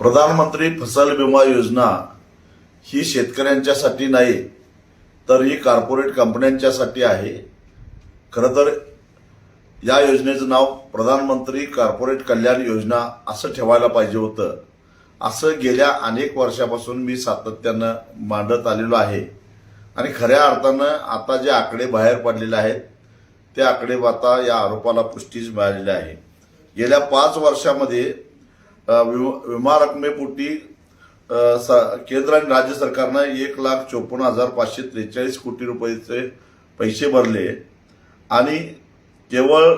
प्रधानमंत्री फसल विमा योजना ही शेतकऱ्यांच्यासाठी नाही तर ही कॉर्पोरेट कंपन्यांच्यासाठी आहे. खरं तर या योजनेचं नाव प्रधानमंत्री कॉर्पोरेट कल्याण योजना असं ठेवायला पाहिजे होतं. असं गेल्या अनेक वर्षापासून मी सातत्यानं मांडत आलेलो आहे. आणि खऱ्या अर्थानं आता जे आकडे बाहेर पडलेले आहेत ते आकडे आता या आरोपाला पुष्टीच मिळालेली आहे. गेल्या पाच वर्षामध्ये विमा- विमा रकमेपोटी केंद्र आणि राज्य सरकारनं एक लाख चोपन्न हजार पाचशे त्रेचाळीस कोटी रुपयेचे पैसे भरले आणि केवळ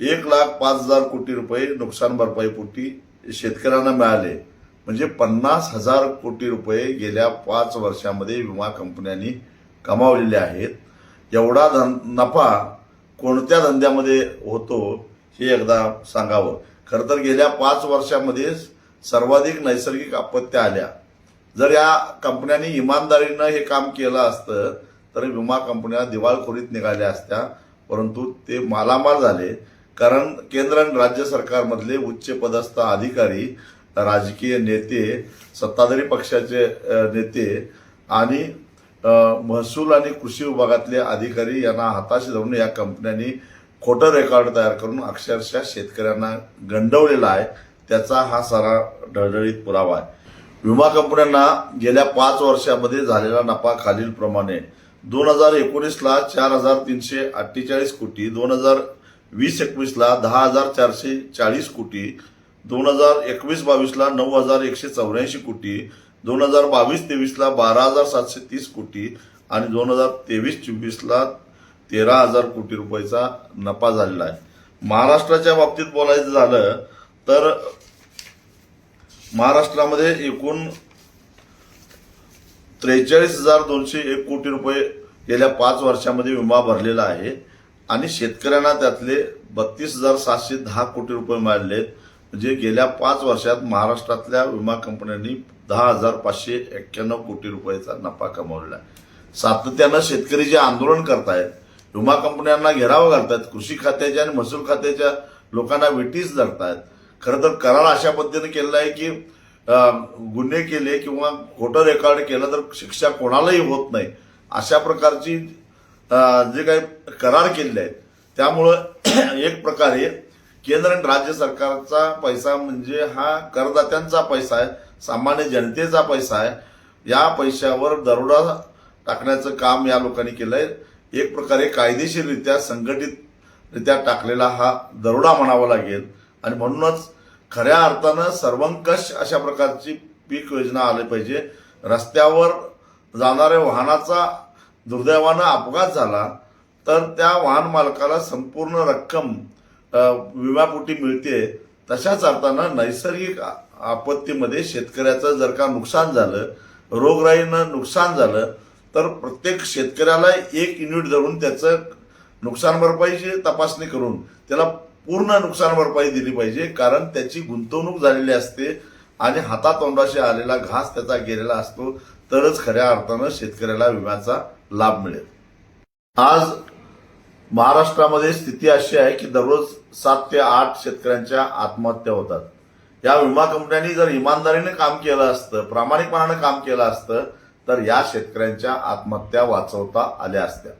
एक लाख पाच हजार कोटी रुपये नुकसान भरपाईपोटी शेतकऱ्यांना मिळाले. म्हणजे पन्नास हजार कोटी रुपये गेल्या पाच वर्षामध्ये विमा कंपन्यांनी कमावलेले आहेत. एवढा धन नफा कोणत्या धंद्यामध्ये होतो हे एकदा सांगावं. खरं तर गेल्या पाच वर्षामध्ये सर्वाधिक नैसर्गिक आपत्त्या आल्या. जर या कंपन्यांनी इमानदारीनं हे काम केलं असतं तर विमा कंपन्या दिवाळखोरीत निघाल्या असत्या. परंतु ते मालामाल झाले. कारण केंद्र आणि राज्य सरकारमधले उच्च पदस्थ अधिकारी राजकीय नेते सत्ताधारी पक्षाचे नेते आणि महसूल आणि कृषी विभागातले अधिकारी यांना हाताशी धरून या कंपन्यांनी खोटं रेकॉर्ड तयार करून अक्षरशः शेतकऱ्यांना गंडवलेला आहे. त्याचा हा सारा ढळढळीत पुरावा आहे. विमा कंपन्यांना गेल्या पाच वर्षामध्ये झालेला नफा खालीलप्रमाणे दोन हजार एकोणीसला चार हजार तीनशे अठ्ठेचाळीस कोटी दोन हजार वीस एकवीसला दहा हजार चारशे चाळीस कोटी दोन हजार एकवीस बावीसला नऊ हजार एकशे चौऱ्याऐंशी कोटी दोन हजार बावीस तेवीसला बारा हजार सातशे तीस कोटी आणि दोन हजार तेवीस चोवीसला तेरा हजार कोटी रुपयाचा नफा झालेला आहे. महाराष्ट्राच्या बाबतीत बोलायचं झालं तर महाराष्ट्रामध्ये एकूण त्रेचाळीस हजार दोनशे एक कोटी रुपये गेल्या पाच वर्षामध्ये विमा भरलेला आहे आणि शेतकऱ्यांना त्यातले बत्तीस हजार सातशे दहा कोटी रुपये मिळाले म्हणजे गेल्या पाच वर्षात महाराष्ट्रातल्या विमा कंपन्यांनी दहा हजार पाचशे एक्क्याण्णव कोटी रुपयाचा नफा कमावलेला आहे. सातत्यानं शेतकरी जे आंदोलन करतायत विमा कंपन्यांना घेराव घालतात कृषी खात्याच्या आणि महसूल खात्याच्या लोकांना वेटीस धरतायत खरं तर करार अशा पद्धतीने केलेला आहे की गुन्हे केले किंवा खोटं रेकॉर्ड केलं तर शिक्षा कोणालाही होत नाही. अशा प्रकारची जे काही करार केलेले आहेत त्यामुळं एक प्रकारे केंद्र आणि राज्य सरकारचा पैसा म्हणजे हा करदात्यांचा पैसा आहे सामान्य जनतेचा पैसा आहे. या पैशावर दरोडा टाकण्याचं काम या लोकांनी केलं आहे एक प्रकारे कायदेशीररित्या संघटितरित्या टाकलेला हा दरोडा म्हणावा लागेल. आणि म्हणूनच खऱ्या अर्थानं सर्वंकष अशा प्रकारची पीक योजना आली पाहिजे. रस्त्यावर जाणाऱ्या वाहनाचा दुर्दैवानं अपघात झाला तर त्या वाहन मालकाला संपूर्ण रक्कम अ, विम्यापोटी मिळते. तशाच अर्थानं नैसर्गिक आपत्तीमध्ये शेतकऱ्याचं जर का नुकसान झालं रोगराईनं नुकसान झालं तर प्रत्येक शेतकऱ्याला एक युनिट धरून त्याचं नुकसान भरपाईची तपासणी करून त्याला पूर्ण नुकसान भरपाई दिली पाहिजे कारण त्याची गुंतवणूक झालेली असते आणि हातातोंडाशी आलेला घास त्याचा गेलेला असतो तरच खऱ्या अर्थानं शेतकऱ्याला विम्याचा लाभ मिळेल. आज महाराष्ट्रामध्ये स्थिती अशी आहे की दररोज सात ते आठ शेतकऱ्यांच्या आत्महत्या होतात. या विमा कंपन्यांनी जर इमानदारीने काम केलं असतं प्रामाणिकपणानं काम केलं असतं तर या शेतकऱ्यांच्या आत्महत्या वाचवता आल्या असत्या.